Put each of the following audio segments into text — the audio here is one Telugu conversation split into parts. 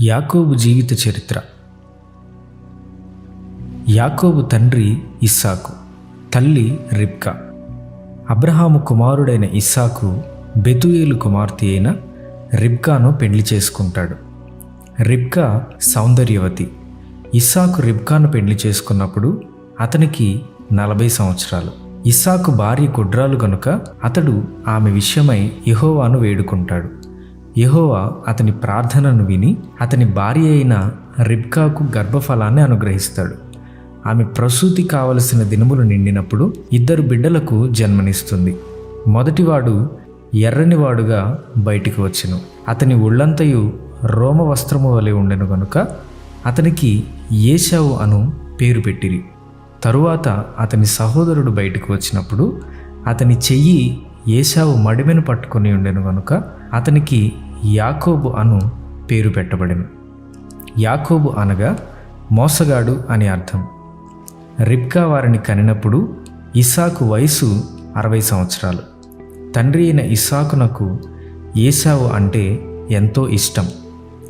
యాకోబు జీవిత చరిత్ర. యాకోబు తండ్రి ఇస్సాకు తల్లి రిబ్కా. అబ్రహాము కుమారుడైన ఇస్సాకు బెతుయేలు కుమార్తె అయిన రిబ్కాను పెళ్ళి చేసుకుంటాడు. రిబ్కా సౌందర్యవతి. ఇస్సాకు రిబ్కాను పెళ్ళి చేసుకున్నప్పుడు అతనికి నలభై సంవత్సరాలు. ఇస్సాకు భార్య కుడ్రాలు గనుక అతడు ఆమె విషయమై యహోవాను వేడుకుంటాడు. యహోవా అతని ప్రార్థనను విని అతని భార్య అయిన రిబ్కాకు గర్భఫలాన్ని అనుగ్రహిస్తాడు. ఆమె ప్రసూతి కావలసిన దినములు నిండినప్పుడు ఇద్దరు బిడ్డలకు జన్మనిస్తుంది. మొదటివాడు ఎర్రనివాడుగా బయటికి వచ్చెను. అతని ఒళ్ళంతయు రోమ వస్త్రము వలె ఉండెను గనుక అతనికి ఏశావు అను పేరు పెట్టిరి. తరువాత అతని సహోదరుడు బయటకు వచ్చినప్పుడు అతని చెయ్యి ఏశావు మడిమెను పట్టుకొని ఉండెను గనుక అతనికి యాకోబు అను పేరు పెట్టబడెను. యాకోబు అనగా మోసగాడు అని అర్థం. రిబ్కా వారిని కనినప్పుడు ఇసాకు వయసు అరవై సంవత్సరాలు. తండ్రి అయిన ఇసాకునకు ఏసావు అంటే ఎంతో ఇష్టం.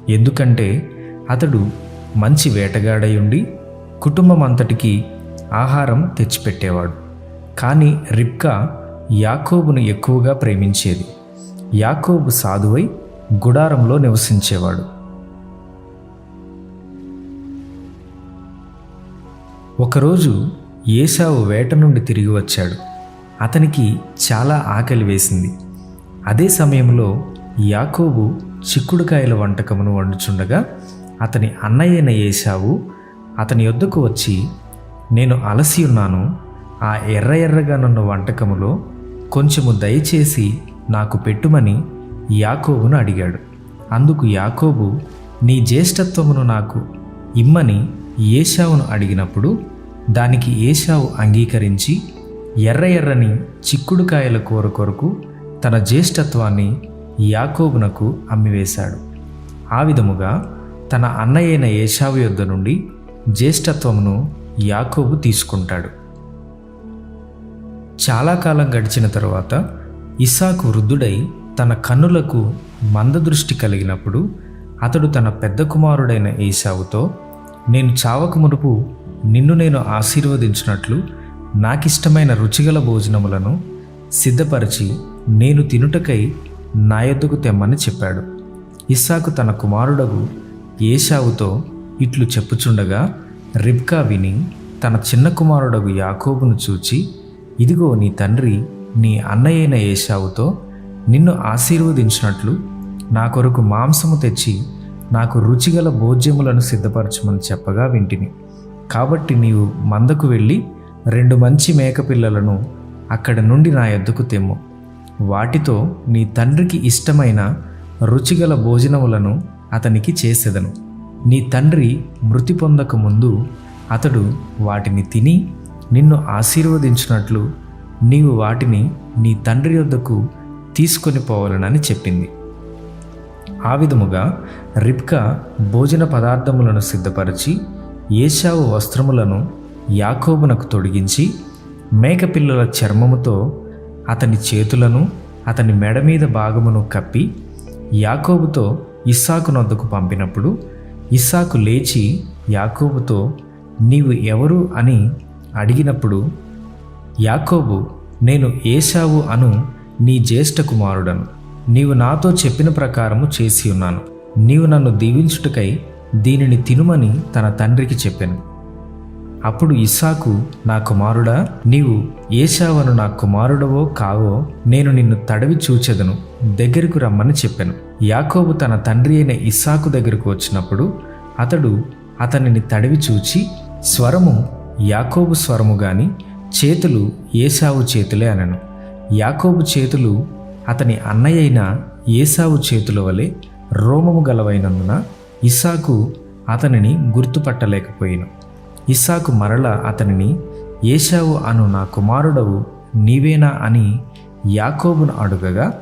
ఎందుకంటే అతడు మంచి వేటగాడై ఉండి కుటుంబం అంతటికి ఆహారం తెచ్చిపెట్టేవాడు. కానీ రిబ్కా యాకోబును ఎక్కువగా ప్రేమించేది. యాకోబు సాధువై గుడారంలో నివసించేవాడు. ఒకరోజు ఏసావు వేట నుండి తిరిగి వచ్చాడు. అతనికి చాలా ఆకలి వేసింది. అదే సమయంలో యాకోబు చిక్కుడుకాయల వంటకమును వండుచుండగా అతని అన్నయ్యైన ఏసావు అతని యొద్దకు వచ్చి నేను అలసి ఉన్నాను. ఆ ఎర్ర ఎర్రగానున్న వంటకములో కొంచెము దయచేసి నాకు పెట్టుమని యాకోబును అడిగాడు. అందుకు యాకోబు నీ జ్యేష్ఠత్వమును నాకు ఇమ్మని ఏషావును అడిగినప్పుడు దానికి ఏషావు అంగీకరించి ఎర్ర ఎర్రని చిక్కుడుకాయల కూర కొరకు తన జ్యేష్ఠత్వాన్ని యాకోబునకు అమ్మివేశాడు. ఆ విధముగా తన అన్నయ్యైన ఏషావు యొద్ద నుండి జ్యేష్ఠత్వమును యాకోబు తీసుకుంటాడు. చాలా కాలం గడిచిన తరువాత ఇస్సాకు వృద్ధుడై తన కన్నులకు మందదృష్టి కలిగినప్పుడు అతడు తన పెద్ద కుమారుడైన ఏసావుతో నేను చావక మునుపు నిన్ను నేను ఆశీర్వదించినట్లు నాకిష్టమైన రుచిగల భోజనములను సిద్ధపరిచి నేను తినుటకై నా యొద్దకు తెమ్మని చెప్పాడు. ఇస్సాకు తన కుమారుడగు ఏషావుతో ఇట్లు చెప్పుచుండగా రిబ్కా విని తన చిన్న కుమారుడగు యాకోబును చూచి ఇదిగో నీ తండ్రి నీ అన్నయ్యైన ఏషావుతో నిన్ను ఆశీర్వదించినట్లు నా కొరకు మాంసము తెచ్చి నాకు రుచిగల భోజ్యములను సిద్ధపరచమని చెప్పగా వింటిని. కాబట్టి నీవు మందకు వెళ్ళి రెండు మంచి మేకపిల్లలను అక్కడ నుండి నా ఎద్దుకు తెమ్ము. వాటితో నీ తండ్రికి ఇష్టమైన రుచిగల భోజనములను అతనికి చేసెదను. నీ తండ్రి మృతి పొందక ముందు అతడు వాటిని తిని నిన్ను ఆశీర్వదించినట్లు నీవు వాటిని నీ తండ్రి వద్దకు తీసుకొని పోవాలనని చెప్పింది. ఆ విధముగా రిబ్కా భోజన పదార్థములను సిద్ధపరిచి ఏషావు వస్త్రములను యాకోబునకు తొడిగించి మేకపిల్లల చర్మముతో అతని చేతులను అతని మెడ మీద భాగమును కప్పి యాకోబుతో ఇస్సాకు నొద్దకు పంపినప్పుడు ఇస్సాకు లేచి యాకోబుతో నీవు ఎవరు? అని అడిగినప్పుడు యాకోబు నేను ఏశావు అను నీ జ్యేష్ఠ కుమారుడను. నీవు నాతో చెప్పిన ప్రకారము చేసి ఉన్నాను. నీవు నన్ను దీవించుటకై దీనిని తినుమని తన తండ్రికి చెప్పాను. అప్పుడు ఇస్సాకు నా కుమారుడా నీవు ఏషావను నా కుమారుడవో కావో నేను నిన్ను తడవి చూచెదను. దగ్గరకు రమ్మని చెప్పాను. యాకోబు తన తండ్రి అయిన ఇస్సాకు దగ్గరకు వచ్చినప్పుడు అతడు అతనిని తడివి చూచి స్వరము యాకోబు స్వరము గాని చేతులు ఏసావు చేతులే అనను. యాకోబు చేతులు అతని అన్నయ్యైన ఏసావు చేతుల వలె రోమము గలవైనందున ఇసాకు అతనిని గుర్తుపట్టలేకపోయాను. ఇసాకు మరల అతనిని ఏసావు అను నా కుమారుడవు నీవేనా అని యాకోబును అడుగగా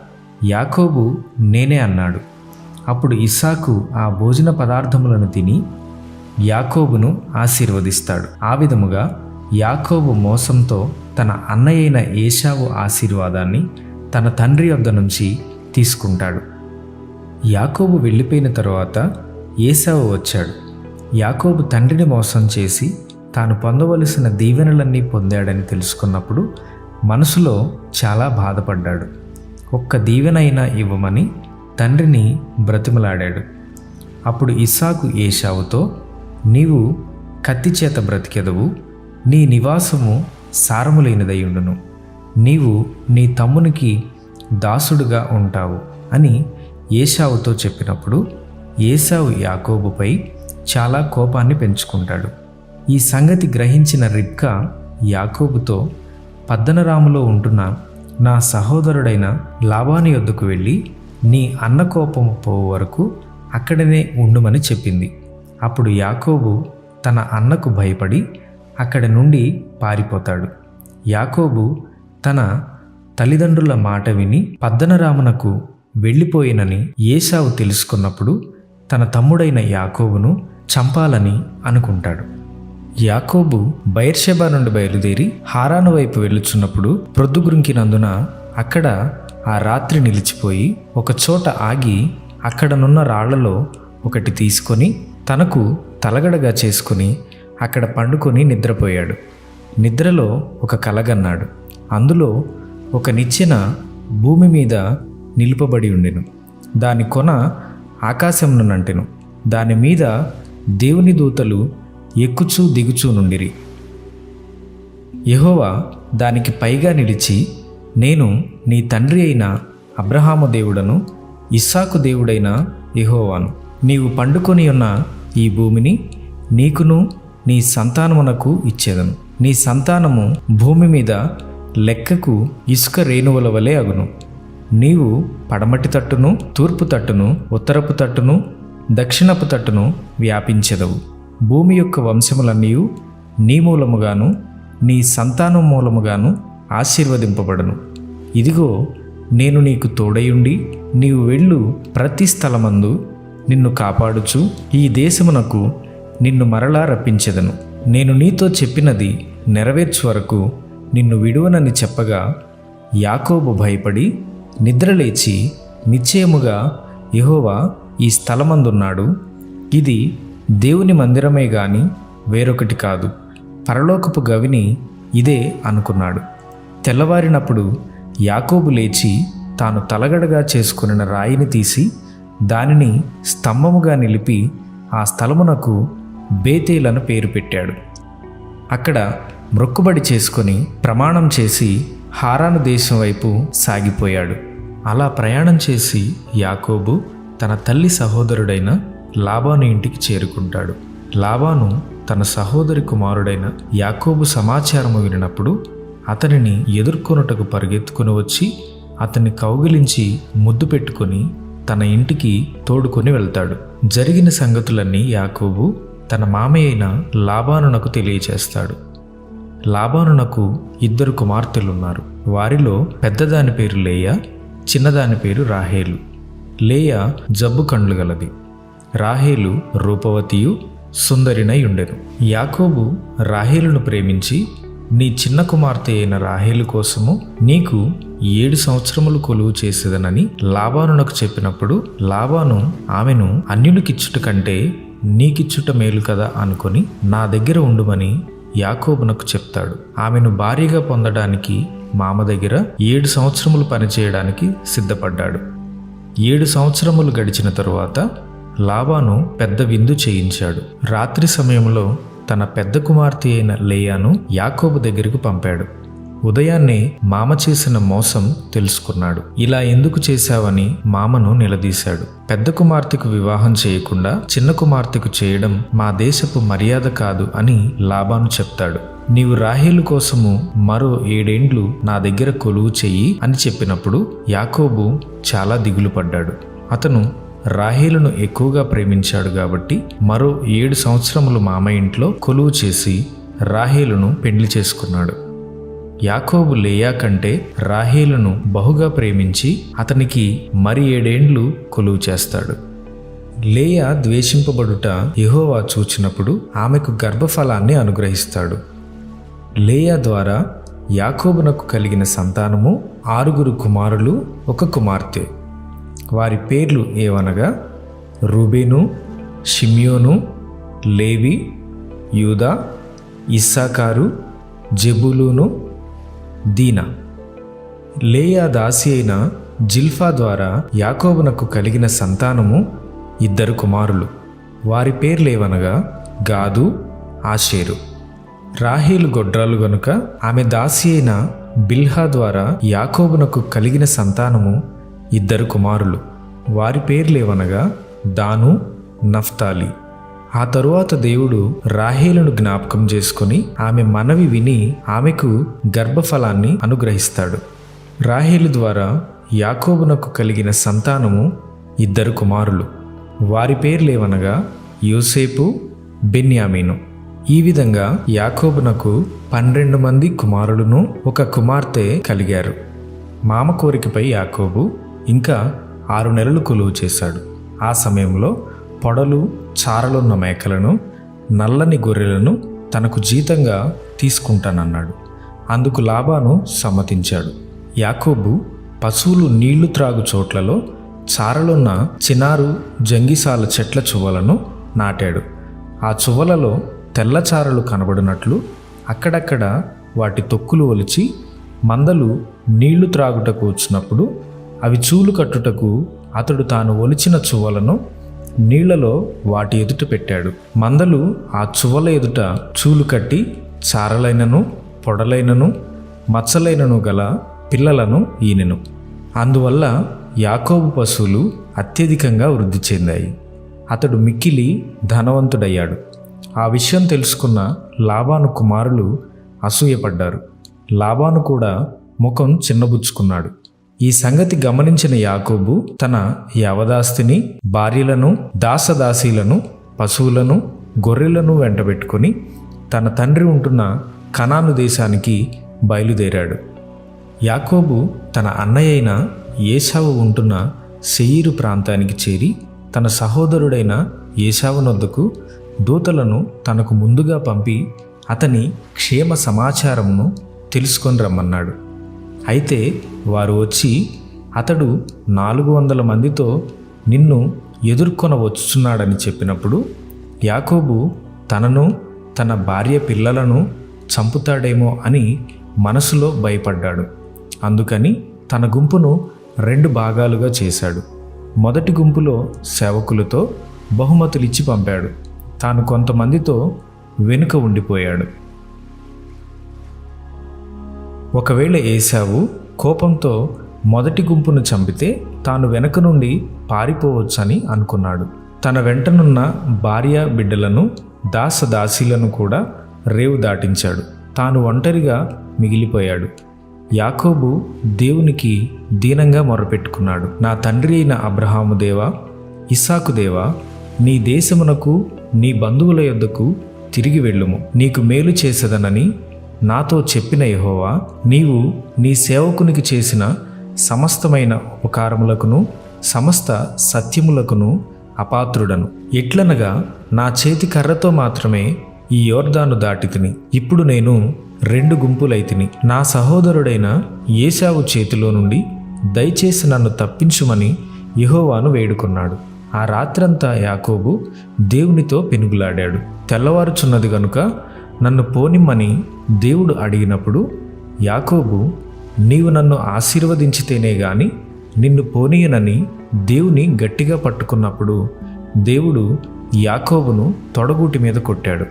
యాకోబు నేనే అన్నాడు. అప్పుడు ఇసాకు ఆ భోజన పదార్థములను తిని యాకోబును ఆశీర్వదిస్తాడు. ఆ విధముగా యాకోబు మోసంతో తన అన్నయ్యైన ఏషావు ఆశీర్వాదాన్ని తన తండ్రి వద్ద నుంచి తీసుకుంటాడు. యాకోబు వెళ్ళిపోయిన తరువాత ఏసావు వచ్చాడు. యాకోబు తండ్రిని మోసం చేసి తాను పొందవలసిన దీవెనలన్నీ పొందాడని తెలుసుకున్నప్పుడు మనసులో చాలా బాధపడ్డాడు. ఒక్క దీవెనైనా ఇవ్వమని తండ్రిని బ్రతిమలాడాడు. అప్పుడు ఇస్సాకు ఏషావుతో నీవు కత్తి చేత బ్రతికెదవు నీ నివాసము సారములైనదయ్యుండును నీవు నీ తమ్మునికి దాసుడుగా ఉంటావు అని ఏషావుతో చెప్పినప్పుడు ఏసావు యాకోబుపై చాలా కోపాన్ని పెంచుకుంటాడు. ఈ సంగతి గ్రహించిన రిబ్కా యాకోబుతో పద్దనరాములో ఉంటున్న నా సహోదరుడైన లాభాని యొద్దకు వెళ్ళి నీ అన్న కోపం పోవు వరకు అక్కడనే ఉండుమని చెప్పింది. అప్పుడు యాకోబు తన అన్నకు భయపడి అక్కడి నుండి పారిపోతాడు. యాకోబు తన తల్లిదండ్రుల మాట విని పద్దనరామునకు వెళ్ళిపోయినని ఏసావు తెలుసుకున్నప్పుడు తన తమ్ముడైన యాకోబును చంపాలని అనుకుంటాడు. యాకోబు బైర్షెబా నుండి బయలుదేరి హారాను వైపు వెళ్ళుచున్నప్పుడు ప్రొద్దుగురింకినందున అక్కడ ఆ రాత్రి నిలిచిపోయి ఒక చోట ఆగి అక్కడనున్న రాళ్ళలో ఒకటి తీసుకొని తనకు తలగడగా చేసుకుని అక్కడ పండుకొని నిద్రపోయాడు. నిద్రలో ఒక కలగన్నాడు. అందులో ఒక నిచ్చెన భూమి మీద నిలుపబడి ఉండెను. దాని కొన ఆకాశమును నంటెను. దాని మీద దేవుని దూతలు ఎక్కుచూ దిగుచూ నుండిరి. యహోవా దానికి పైగా నిలిచి నేను నీ తండ్రి అయిన అబ్రహాము దేవుడను ఇస్సాకు దేవుడైన యహోవాను. నీవు పండుకొని ఉన్న ఈ భూమిని నీకును నీ సంతానమునకు ఇచ్చేదను. నీ సంతానము భూమి మీద లెక్కకు ఇసుక రేణువుల వలె అగును. నీవు పడమటి తట్టును తూర్పు తట్టును ఉత్తరపు తట్టును దక్షిణపు తట్టును వ్యాపించెదవు. భూమి యొక్క వంశములన్నీ నీ మూలముగాను నీ సంతానం మూలముగాను ఆశీర్వదింపబడను. ఇదిగో నేను నీకు తోడయుండి నీవు వెళ్ళు ప్రతి స్థలమందు నిన్ను కాపాడుచు ఈ దేశమునకు నిన్ను మరలా రప్పించెదను. నేను నీతో చెప్పినది నెరవేర్చు వరకు నిన్ను విడువనని చెప్పగా యాకోబు భయపడి నిద్రలేచి నిశ్చయముగా యహోవా ఈ స్థలమందున్నాడు. ఇది దేవుని మందిరమే గాని వేరొకటి కాదు. పరలోకపు గవిని ఇదే అనుకున్నాడు. తెల్లవారినప్పుడు యాకోబు లేచి తాను తలగడగా చేసుకున్న రాయిని తీసి దానిని స్తంభముగా నిలిపి ఆ స్థలమునకు బేతేలను పేరు పెట్టాడు. అక్కడ మ్రొక్కుబడి చేసుకొని ప్రమాణం చేసి హారాను దేశం వైపు సాగిపోయాడు. అలా ప్రయాణం చేసి యాకోబు తన తల్లి సహోదరుడైన లాబాను ఇంటికి చేరుకుంటాడు. లాబాను తన సహోదరి కుమారుడైన యాకోబు సమాచారము వినినప్పుడు అతనిని ఎదుర్కొనుటకు పరిగెత్తుకుని వచ్చి అతన్ని కౌగిలించి ముద్దు పెట్టుకొని తన ఇంటికి తోడుకొని వెళ్తాడు. జరిగిన సంగతులన్నీ యాకోబు తన మామయ్య అయిన లాభానునకు తెలియచేస్తాడు. లాభానునకు ఇద్దరు కుమార్తెలున్నారు. వారిలో పెద్దదాని పేరు లేయ చిన్నదాని పేరు రాహేలు. లేయ జబ్బు కండ్లు గలది. రాహేలు రూపవతియు సుందరినై ఉండెను యాకోబు రాహేలును ప్రేమించి నీ చిన్న కుమార్తె అయిన రాహేలు కోసము నీకు ఏడు సంవత్సరములు కొలువు చేసేదనని లాబానునకు చెప్పినప్పుడు లాబాను ఆమెను అన్యునికిచ్చుట కంటే నీకిచ్చుట మేలు కదా అనుకొని నా దగ్గర ఉండుమని యాకోబునకు చెప్తాడు. ఆమెను భారీగా పొందడానికి మామ దగ్గర ఏడు సంవత్సరములు పనిచేయడానికి సిద్ధపడ్డాడు. ఏడు సంవత్సరములు గడిచిన తరువాత లాబాను పెద్ద విందు చేయించాడు. రాత్రి సమయంలో తన పెద్ద కుమార్తె అయిన లేయాను యాకోబు దగ్గరకు పంపాడు. ఉదయాన్నే మామ చేసిన మోసం తెలుసుకున్నాడు. ఇలా ఎందుకు చేశావని మామను నిలదీశాడు. పెద్ద కుమార్తెకు వివాహం చేయకుండా చిన్న కుమార్తెకు చేయడం మా దేశపు మర్యాద కాదు అని లాభాను చెప్తాడు. నీవు రాహేలు కోసము మరో ఏడేండ్లు నా దగ్గర కొలువు చెయ్యి అని చెప్పినప్పుడు యాకోబు చాలా దిగులు పడ్డాడు. అతను రాహేలును ఎక్కువగా ప్రేమించాడు కాబట్టి మరో ఏడు సంవత్సరములు మామ ఇంట్లో కొలువు చేసి రాహేలును పెండ్లి చేసుకున్నాడు. యాకోబు లేయా కంటే రాహేలును బహుగా ప్రేమించి అతనికి మరి ఏడేండ్లు కొలువు చేస్తాడు. లేయా ద్వేషింపబడుట యహోవా చూచినప్పుడు ఆమెకు గర్భఫలాన్ని అనుగ్రహిస్తాడు. లేయా ద్వారా యాకోబునకు కలిగిన సంతానము ఆరుగురు కుమారులు ఒక కుమార్తె. వారి పేర్లు ఏవనగా రూబేను షిమ్యోను లేవి యూదా ఇస్సాకారు జెబులూను దీనా. లేయా దాసి అయిన జిల్ఫా ద్వారా యాకోబునకు కలిగిన సంతానము ఇద్దరు కుమారులు. వారి పేర్లేవనగా గాదు ఆషేరు. రాహేలు గొడ్రాలు గనుక ఆమె దాసి అయిన బిల్హా ద్వారా యాకోబునకు కలిగిన సంతానము ఇద్దరు కుమారులు. వారి పేర్లేవనగా దాను నఫ్తాలి. ఆ తరువాత దేవుడు రాహేలును జ్ఞాపకం చేసుకుని ఆమె మనవి విని ఆమెకు గర్భఫలాన్ని అనుగ్రహిస్తాడు. రాహేలు ద్వారా యాకోబునకు కలిగిన సంతానము ఇద్దరు కుమారులు. వారి పేర్లేవనగా యోసేపు బెన్యామీను. ఈ విధంగా యాకోబునకు పన్నెండు మంది కుమారులను ఒక కుమార్తె కలిగారు. మామ కోరికపై యాకోబు ఇంకా ఆరు నెలలు కొలువు చేశాడు. ఆ సమయంలో పొడలు చారలున్న మేకలను నల్లని గొర్రెలను తనకు జీతంగా తీసుకుంటానన్నాడు. అందుకు లాభాను సమ్మతించాడు. యాకోబు పశువులు నీళ్ళు త్రాగు చోట్లలో చారలున్న చినారు జంగిసాల చెట్ల చువ్వలను నాటాడు. ఆ చువ్వలలో తెల్లచారలు కనబడినట్లు అక్కడక్కడ వాటి తొక్కులు ఒలిచి మందలు నీళ్ళు త్రాగుటకు వచ్చినప్పుడు అవి చూలు కట్టుటకు అతడు తాను ఒలిచిన చువ్వలను నీళ్ళలో వాటి ఎదుట పెట్టాడు. మందలు ఆ చువల ఎదుట చూలు కట్టి చారలైనను పొడలైనను మచ్చలైనను గల పిల్లలను ఈనెను. అందువల్ల యాకోబు పశువులు అత్యధికంగా వృద్ధి చెందాయి. అతడు మిక్కిలి ధనవంతుడయ్యాడు. ఆ విషయం తెలుసుకున్న లాభాను కుమారులు అసూయపడ్డారు. లాభాను కూడా ముఖం చిన్నబుచ్చుకున్నాడు. ఈ సంగతి గమనించిన యాకోబు తన యవదాస్తిని భార్యలను దాసదాసీలను పశువులను గొర్రెలను వెంటబెట్టుకుని తన తండ్రి ఉంటున్న కనాను దేశానికి బయలుదేరాడు. యాకోబు తన అన్నయ్య అయిన ఏసావు ఉంటున్న సెయిరు ప్రాంతానికి చేరి తన సహోదరుడైన ఏసావునొద్దకు దూతలను తనకు ముందుగా పంపి అతని క్షేమ సమాచారమును తెలుసుకొని రమ్మన్నాడు అయితే వారు వచ్చి అతడు నాలుగు వందల మందితో నిన్ను ఎదుర్కొన వచ్చుచున్నాడని చెప్పినప్పుడు యాకోబు తనను తన భార్య పిల్లలను చంపుతాడేమో అని మనసులో భయపడ్డాడు. అందుకని తన గుంపును రెండు భాగాలుగా చేశాడు. మొదటి గుంపులో సేవకులతో బహుమతులిచ్చి పంపాడు. తాను కొంతమందితో వెనుక ఉండిపోయాడు. ఒకవేళ ఏసావు కోపంతో మొదటి గుంపును చంపితే తాను వెనక నుండి పారిపోవచ్చని అనుకున్నాడు. తన వెంటనున్న భార్య బిడ్డలను దాస దాసీలను కూడా రేవు దాటించాడు. తాను ఒంటరిగా మిగిలిపోయాడు. యాకోబు దేవునికి దీనంగా మొరపెట్టుకున్నాడు. నా తండ్రి అయిన అబ్రహాము దేవా ఇస్సాకు దేవా నీ దేశమునకు నీ బంధువుల యొద్దకు తిరిగి వెళ్ళుము. నీకు మేలు చేసేదనని నాతో చెప్పిన యహోవా నీవు నీ సేవకునికి చేసిన సమస్తమైన ఉపకారములకును సమస్త సత్యములకును అపాత్రుడను. ఎట్లనగా నా చేతి కర్రతో మాత్రమే ఈ యోర్దాను దాటితిని. ఇప్పుడు నేను రెండు గుంపులైతిని నా సహోదరుడైన ఏశావు చేతిలో నుండి దయచేసి నన్ను తప్పించుమని యహోవాను వేడుకున్నాడు. ఆ రాత్రంతా యాకోబు దేవునితో పెనుగులాడాడు. తెల్లవారుచున్నది గనుక నన్ను పోనిమ్మని దేవుడు అడిగినప్పుడు యాకోబు నీవు నన్ను ఆశీర్వదించితేనే గాని నిన్ను పోనీయనని దేవుని గట్టిగా పట్టుకున్నప్పుడు దేవుడు యాకోబును తొడగూటి మీద కొట్టాడు.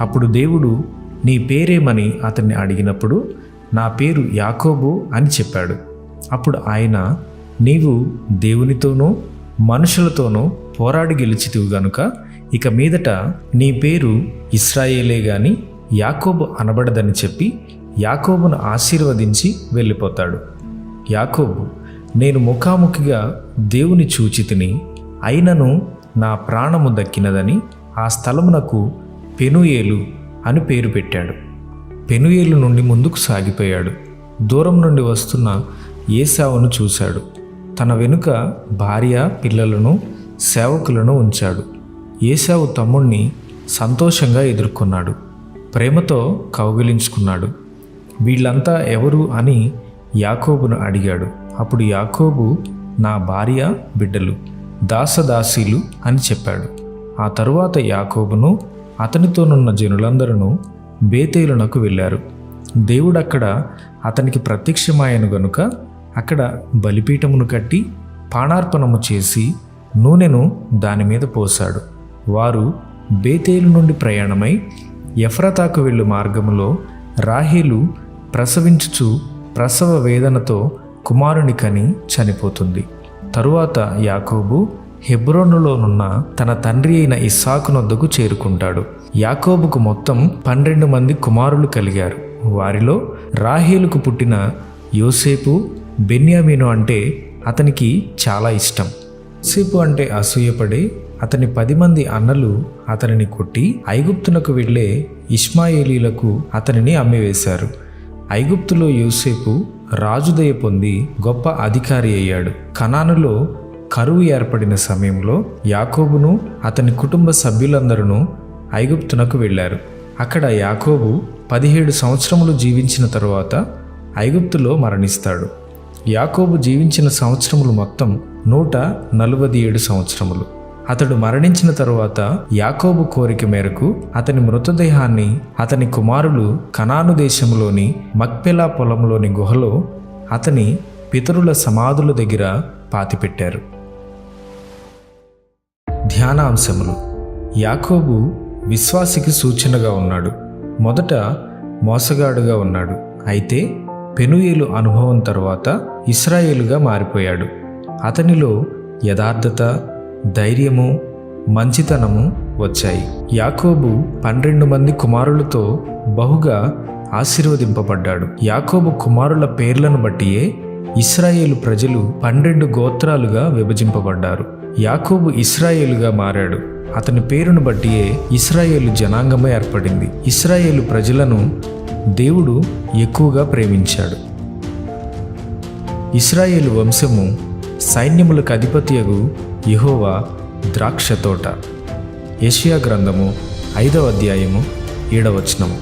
అప్పుడు దేవుడు నీ పేరేమని అతన్ని అడిగినప్పుడు నా పేరు యాకోబు అని చెప్పాడు. అప్పుడు ఆయన నీవు దేవునితోనూ మనుషులతోనూ పోరాడి గెలిచితివు గనుక ఇక మీదట నీ పేరు ఇస్రాయేలే గాని యాకోబు అనబడదని చెప్పి యాకోబును ఆశీర్వదించి వెళ్ళిపోతాడు. యాకోబు నేను ముఖాముఖిగా దేవుని చూచితిని అయినను నా ప్రాణము దక్కినదని ఆ స్థలమునకు పెనుయేలు అని పేరు పెట్టాడు. పెనుయేలు నుండి ముందుకు సాగిపోయాడు. దూరం నుండి వస్తున్న ఏసావును చూశాడు. తన వెనుక భార్య పిల్లలను సేవకులను ఉంచాడు. ఏసావు తమ్ముణ్ణి సంతోషంగా ఎదుర్కొన్నాడు. ప్రేమతో కౌగిలించుకున్నాడు. వీళ్ళంతా ఎవరు అని యాకోబును అడిగాడు. అప్పుడు యాకోబు నా భార్య బిడ్డలు దాసదాసీలు అని చెప్పాడు. ఆ తరువాత యాకోబును అతనితోనున్న జనులందరూ బేతేలునకు వెళ్ళారు. దేవుడక్కడ అతనికి ప్రత్యక్షమాయను గనుక అక్కడ బలిపీఠమును కట్టి పాణార్పణము చేసి నూనెను దాని మీద పోశాడు. వారు బేతేలు నుండి ప్రయాణమై ఎఫ్రతాకు వెళ్ళు మార్గములో రాహేలు ప్రసవించుచు ప్రసవ వేదనతో కుమారుని కని చనిపోతుంది. తరువాత యాకోబు హెబ్రోనులోనున్న తన తండ్రి అయిన ఇస్సాకునొద్దకు చేరుకుంటాడు. యాకోబుకు మొత్తం పన్నెండు మంది కుమారులు కలిగారు. వారిలో రాహేలుకు పుట్టిన యోసేపు బెన్యామీను అంటే అతనికి చాలా ఇష్టం. యోసేపు అంటే అసూయపడి అతని పది మంది అన్నలు అతనిని కొట్టి ఐగుప్తునకు వెళ్ళే ఇష్మాయేలీలకు అతనిని అమ్మివేశారు. ఐగుప్తులో యూసేపు రాజుదయ పొంది గొప్ప అధికారి అయ్యాడు. కనానులో కరువు ఏర్పడిన సమయంలో యాకోబును అతని కుటుంబ సభ్యులందరూ ఐగుప్తునకు వెళ్ళారు. అక్కడ యాకోబు పదిహేడు సంవత్సరములు జీవించిన తరువాత ఐగుప్తులో మరణిస్తాడు. యాకోబు జీవించిన సంవత్సరములు మొత్తం నూట నలభై ఏడు సంవత్సరములు. అతడు మరణించిన తరువాత యాకోబు కోరిక మేరకు అతని మృతదేహాన్ని అతని కుమారులు కనాను దేశంలోని మక్పెలా పొలంలోని గుహలో అతని పితరుల సమాధుల దగ్గర పాతిపెట్టారు. ధ్యానాంశములు. యాకోబు విశ్వాసికి సూచనగా ఉన్నాడు. మొదట మోసగాడుగా ఉన్నాడు. అయితే పెనుయేలు అనుభవం తర్వాత ఇస్రాయేలుగా మారిపోయాడు. అతనిలో యథార్థత ధైర్యము మంచితనము వచ్చాయి. యాకోబు పన్నెండు మంది కుమారులతో బహుగా ఆశీర్వదింపబడ్డాడు. యాకోబు కుమారుల పేర్లను బట్టియే ఇస్రాయేలు ప్రజలు పన్నెండు గోత్రాలుగా విభజింపబడ్డారు. యాకోబు ఇస్రాయేలుగా మారాడు. అతని పేరును బట్టియే ఇస్రాయేలు జనాంగమే ఏర్పడింది. ఇస్రాయేలు ప్రజలను దేవుడు ఎక్కువగా ప్రేమించాడు. ఇస్రాయేలు వంశము సైన్యములకు అధిపతియగు యహోవా ద్రాక్ష తోట ఏషియా గ్రంథము ఐదవ అధ్యాయము ఏడవచనము